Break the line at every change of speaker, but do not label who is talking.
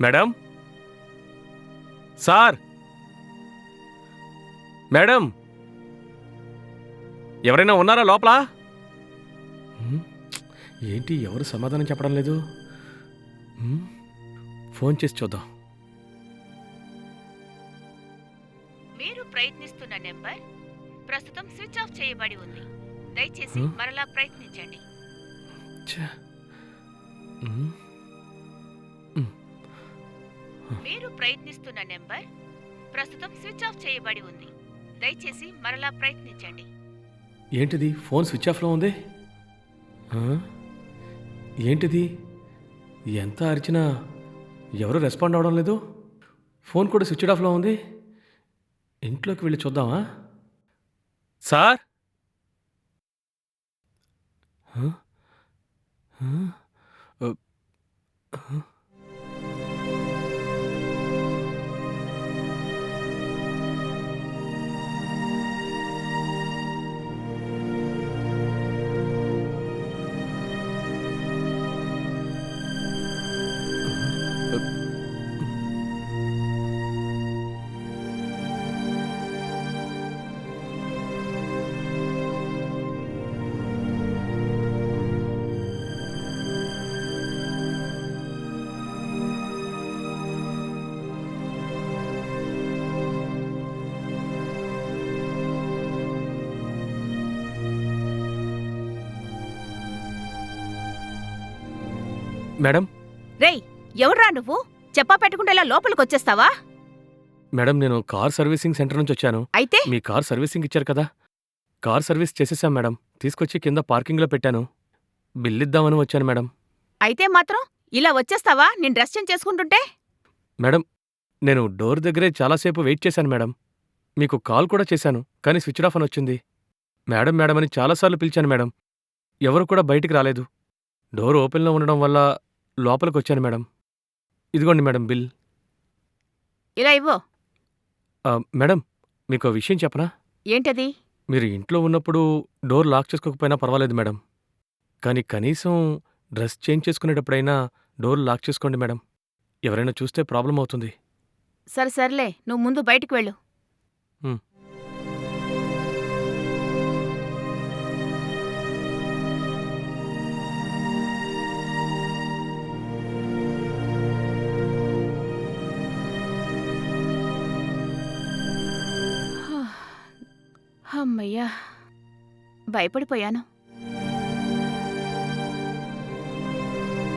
Madam? Sir! Madam! ఎవరైనా ఉన్నారా లోపల? ఏంటి ఎవరు సమాధానం చెప్పడం లేదు? ఫోన్ చేసి చూద్దాం.
మీరు ప్రయత్నిస్తున్న నెంబర్ ప్రస్తుతం స్విచ్ ఆఫ్ చేయబడి ఉంది. దయచేసి? మరలా ప్రయత్నించండి.
ఛే.
మీరు ప్రయత్నిస్తున్న నెంబర్ ప్రస్తుతం స్విచ్ ఆఫ్ చేయబడి ఉంది. దయచేసి మరలా ప్రయత్నించండి.
ఏంటిది? ఫోన్ స్విచ్ ఆఫ్లో ఉంది? ఏంటిది? ఎంత అరిచినా ఎవరు రెస్పాండ్ అవ్వడం లేదు. ఫోన్ కూడా స్విచ్ ఆఫ్లో ఉంది. ఇంట్లోకి వెళ్ళి చూద్దామా? సార్? మేడం?
రేయ్ ఎవర్రా నువ్వు? చెప్పా పెట్టుకుంటే ఇలా లోపలికి వచ్చేస్తావా
మేడం నేను కార్ సర్వీసింగ్ సెంటర్ నుంచి వచ్చాను
అయితే?
మీ కార్ సర్వీసింగ్ ఇచ్చారు కదా? కార్ సర్వీస్ చేసేసాం మేడం. తీసుకొచ్చి కింద పార్కింగ్లో పెట్టాను. బిల్ ఇద్దామని వచ్చాను మేడం.
అయితే మాత్రం ఇలా వచ్చేస్తావా? నేను డ్రెస్ చేంజ్ చేసుకుంటుంటే?
మేడం నేను డోర్ దగ్గరే చాలాసేపు వెయిట్ చేశాను మేడం. మీకు కాల్ కూడా చేశాను కానీ స్విచ్ ఆఫ్ అని వచ్చింది. మేడం మేడం అని చాలాసార్లు పిలిచాను మేడం. ఎవరు కూడా బయటికి రాలేదు. డోర్ ఓపెన్లో ఉండడం వల్ల లోపలికి వచ్చాను మేడం. ఇదిగోండి మేడం బిల్.
ఇలా ఇవ్వు.
ఆ, మేడం మీకు విషయం చెప్పనా?
ఏంటది?
మీరు ఇంట్లో ఉన్నప్పుడు డోర్ లాక్ చేసుకోకపోయినా పర్వాలేదు మేడం. కానీ కనీసం డ్రెస్ చేంజ్ చేసుకునేటప్పుడైనా డోర్ లాక్ చేసుకోండి మేడం. ఎవరైనా చూస్తే ప్రాబ్లం అవుతుంది
సరే సర్లే నువ్వు ముందు బయటికి వెళ్ళు. అమ్మయ్యా భయపడిపోయాను.